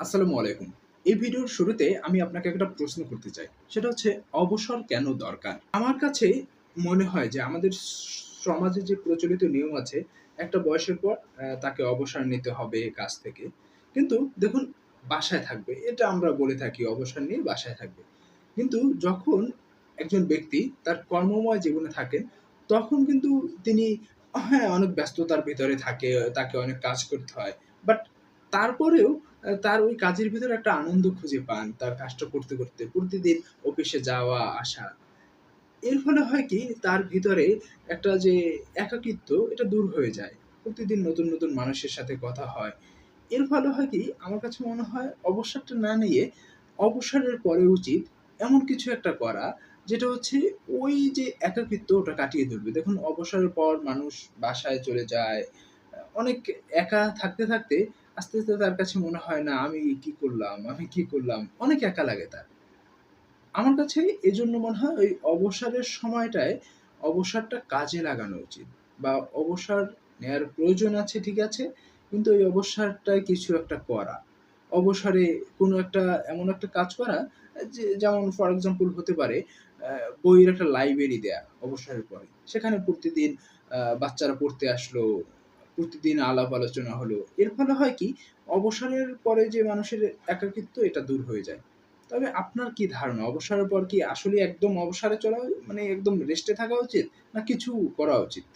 আসসালামু আলাইকুম। এই ভিডিওর শুরুতে আমি আপনাকে একটা প্রশ্ন করতে চাই। সেটা হচ্ছে, অবসর কেন দরকার? আমার কাছে মনে হয় যে, আমাদের সমাজে যে প্রচলিত নিয়ম আছে, একটা বয়সের পর তাকে অবসর নিতে হবে কাজ থেকে। কিন্তু দেখুন, বাসায় থাকবে, এটা আমরা বলে থাকি, অবসর নিয়ে বাসায় থাকবে। কিন্তু যখন একজন ব্যক্তি তার কর্মময় জীবনে থাকেন, তখন কিন্তু তিনি হ্যাঁ অনেক ব্যস্ততার ভিতরে থাকে, তাকে অনেক কাজ করতে হয়। বাট তারপরেও তার ওই কাজের ভিতরে একটা আনন্দ খুঁজে পান তার কাজটা করতে করতে, প্রতিদিন অফিসে যাওয়া, আসা। এর ফলে হয় কি, তার ভিতরে একটা যে একাকিত্ব, এটা দূর হয়ে যায়। প্রতিদিন নতুন নতুন মানুষের সাথে কথা হয়। এর ফলে হয় কি, আমার কাছে মনে হয় অবসরটা না নিয়ে অবসরের পরে উচিত এমন কিছু একটা করা, যেটা হচ্ছে ওই যে একাকিত্ব ওটা কাটিয়ে তুলবে। দেখুন, অবসরের পর মানুষ বাসায় চলে যায় অনেক একা থাকতে থাকতে আস্তে আস্তে তার কাছে মনে হয়, না, আমি কি করলাম? আমি কি করলাম? অনেক একা লাগে তার। আমার কাছে এজন্য মনে হয় ওই অবসরের সময়টায় অবসরটা কাজে লাগানো উচিত বা অবসর নেয়ার প্রয়োজন আছে, ঠিক আছে, কিন্তু ওই অবসরটায় কিছু একটা করা। অবসরে কোনো একটা এমন একটা কাজ করা, যে যেমন ফর এক্সাম্পল হতে পারে বইয়ের একটা লাইব্রেরি দেয়া অবসরের পরে। সেখানে প্রতিদিন বাচ্চারা পড়তে আসলো প্রতিদিন আলাপ আলোচনা হলো। এর ফলে হয় কি, অবসরের পরে যে মানুষের একাকিত্ব, এটা দূর হয়ে যায়। তবে আপনার কি ধারণা? অবসরের পর কি আসলে একদম অবসরে চলা মানে একদম রেস্টে থাকা উচিত, না কিছু করা উচিত?